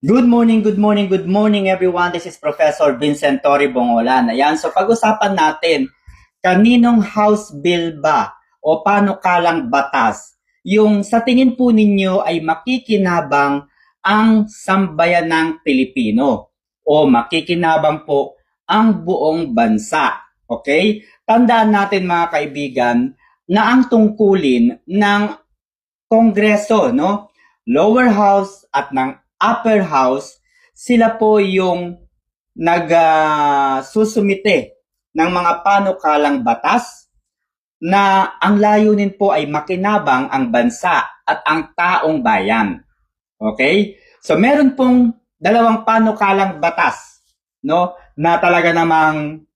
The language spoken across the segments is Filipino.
Good morning, good morning, good morning everyone. This is Professor Vincent Tori Bongolan. Ayan, so pag-usapan natin, kaninong House Bill ba o panukalang batas yung sa tingin po ninyo ay makikinabang ang sambayan ng Pilipino o makikinabang po ang buong bansa. Okay? Tandaan natin mga kaibigan na ang tungkulin ng Kongreso, no? Lower House at ng Upper House, sila po yung nagsusumite ng mga panukalang batas na ang layunin po ay makinabang ang bansa at ang taong bayan. Okay? So meron pong dalawang panukalang batas no na talaga namang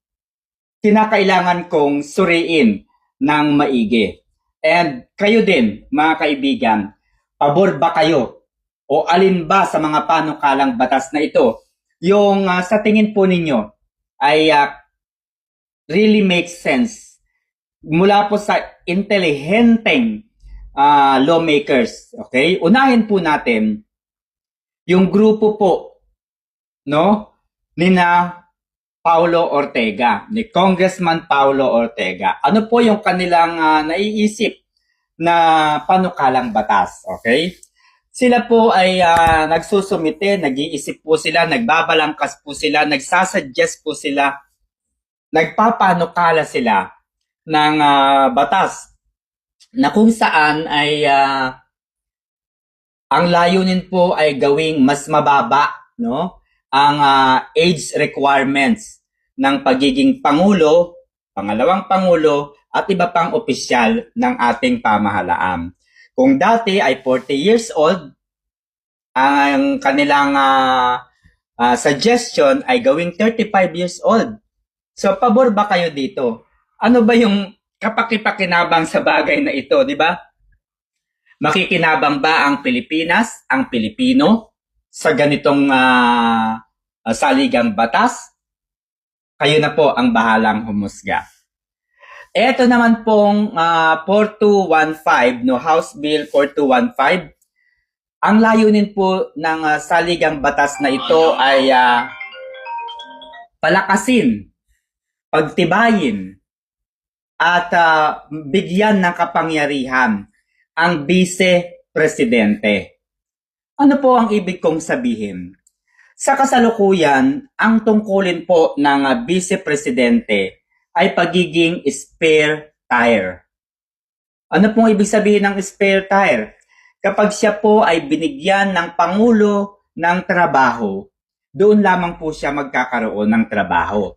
kinakailangan kong suriin ng maigi. And kayo din, mga kaibigan, pabor ba kayo o alin ba sa mga panukalang batas na ito yung uh, sa tingin po ninyo ay uh, really makes sense mula po sa intelihenteng uh, lawmakers. Okay? Unahin po natin yung grupo po no ni na Paulo Ortega, ni Congressman Paulo Ortega. Ano po yung kanilang uh, naiisip na panukalang batas? Okay? Sila po ay uh, nagsusumite, nag-iisip po sila, nagbabalangkas po sila, nagsasuggest po sila, nagpapanukala sila ng uh, batas na kung saan ay uh, ang layunin po ay gawing mas mababa no ang uh, age requirements ng pagiging pangulo, pangalawang pangulo at iba pang opisyal ng ating pamahalaan. Kung dati ay 40 years old, ang kanilang uh, uh, suggestion ay gawing 35 years old. So, pabor ba kayo dito? Ano ba yung kapakipakinabang sa bagay na ito, di ba? Makikinabang ba ang Pilipinas, ang Pilipino, sa ganitong uh, saligang batas? Kayo na po ang bahalang humusga. Ito naman pong uh, 4215, no, House Bill 4215. Ang layunin po ng uh, saligang batas na ito ay uh, palakasin, pagtibayin, at uh, bigyan ng kapangyarihan ang vice-presidente. Ano po ang ibig kong sabihin? Sa kasalukuyan, ang tungkulin po ng uh, vice-presidente ay pagiging spare tire. Ano pong ibig sabihin ng spare tire? Kapag siya po ay binigyan ng Pangulo ng trabaho, doon lamang po siya magkakaroon ng trabaho.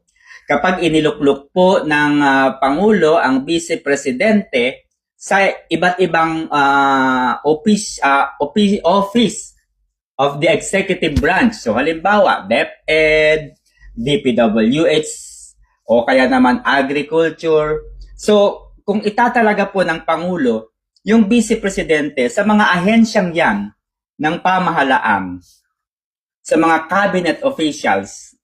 Kapag iniluklok po ng uh, Pangulo ang Vice Presidente sa iba't ibang uh, office, uh, office, office of the executive branch. So halimbawa, DepEd, DPWH, o kaya naman agriculture. So, kung itatalaga po ng Pangulo, yung Vice Presidente sa mga ahensyang yan ng pamahalaan, sa mga cabinet officials,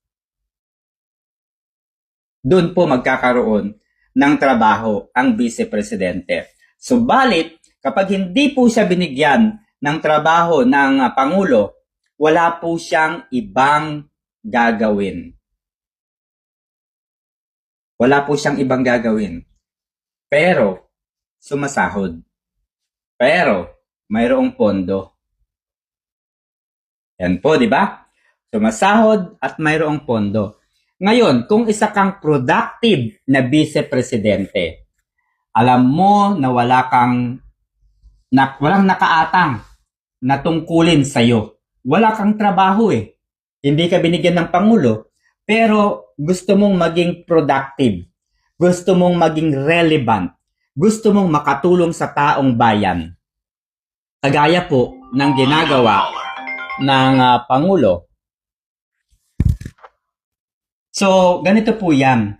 doon po magkakaroon ng trabaho ang Vice Presidente. Subalit, kapag hindi po siya binigyan ng trabaho ng Pangulo, wala po siyang ibang gagawin. Wala po siyang ibang gagawin. Pero, sumasahod. Pero, mayroong pondo. Yan po, di ba? Sumasahod at mayroong pondo. Ngayon, kung isa kang productive na vice-presidente, alam mo na wala kang, na, walang nakaatang na tungkulin sa'yo. Wala kang trabaho eh. Hindi ka binigyan ng Pangulo, pero gusto mong maging productive, gusto mong maging relevant, gusto mong makatulong sa taong bayan. Kagaya po ng ginagawa ng uh, Pangulo. So, ganito po yan.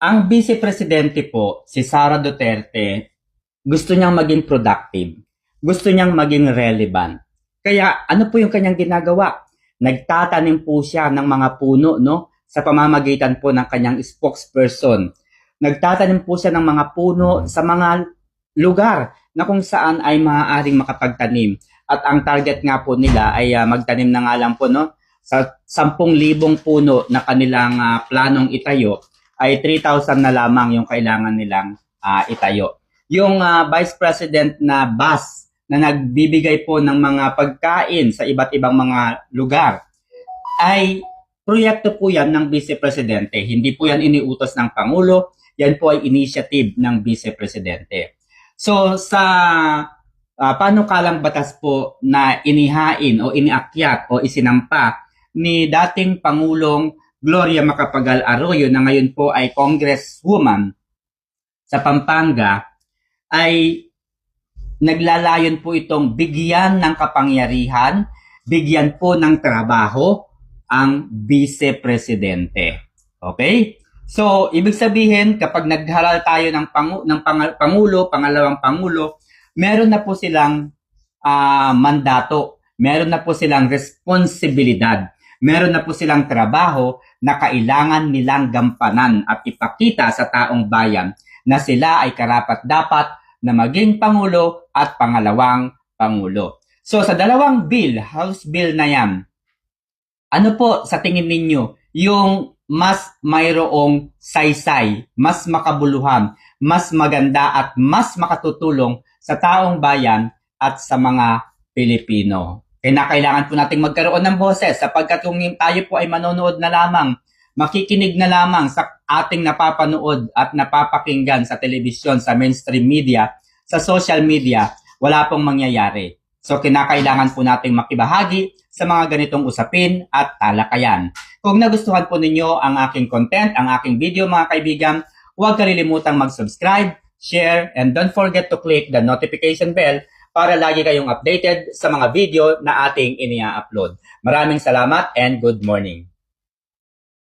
Ang Vice Presidente po, si Sara Duterte, gusto niyang maging productive. Gusto niyang maging relevant. Kaya ano po yung kanyang ginagawa? Nagtatanim po siya ng mga puno, no? Sa pamamagitan po ng kanyang spokesperson. Nagtatanim po siya ng mga puno sa mga lugar na kung saan ay maaaring makapagtanim At ang target nga po nila ay ah, magtanim na nga lang po no sa 10,000 puno na kanilang ah, planong itayo ay 3,000 na lamang yung kailangan nilang ah, itayo. Yung ah, Vice President na bus na nagbibigay po ng mga pagkain sa iba't ibang mga lugar ay proyekto po yan ng Vice Presidente. Hindi po yan iniutos ng Pangulo, yan po ay initiative ng Vice Presidente. So sa uh, panukalang batas po na inihain o iniakyat o isinampa ni dating Pangulong Gloria Macapagal Arroyo na ngayon po ay Congresswoman sa Pampanga ay naglalayon po itong bigyan ng kapangyarihan, bigyan po ng trabaho ang Vice Presidente. Okay? So, ibig sabihin, kapag naghalal tayo ng, pangu- ng pang- Pangulo, pangalawang Pangulo, meron na po silang ah, mandato, meron na po silang responsibilidad, meron na po silang trabaho na kailangan nilang gampanan at ipakita sa taong bayan na sila ay karapat-dapat na maging Pangulo at pangalawang Pangulo. So sa dalawang bill, House Bill na yan, ano po sa tingin ninyo yung mas mayroong saysay, mas makabuluhan, mas maganda at mas makatutulong sa taong bayan at sa mga Pilipino. Kailangan po nating magkaroon ng boses sapagkat kung tayo po ay manonood na lamang, makikinig na lamang sa ating napapanood at napapakinggan sa telebisyon, sa mainstream media, sa social media, wala pong mangyayari. So kinakailangan po nating makibahagi sa mga ganitong usapin at talakayan. Kung nagustuhan po ninyo ang aking content, ang aking video mga kaibigan, huwag kalilimutang mag-subscribe, share, and don't forget to click the notification bell para lagi kayong updated sa mga video na ating inia-upload. Maraming salamat and good morning.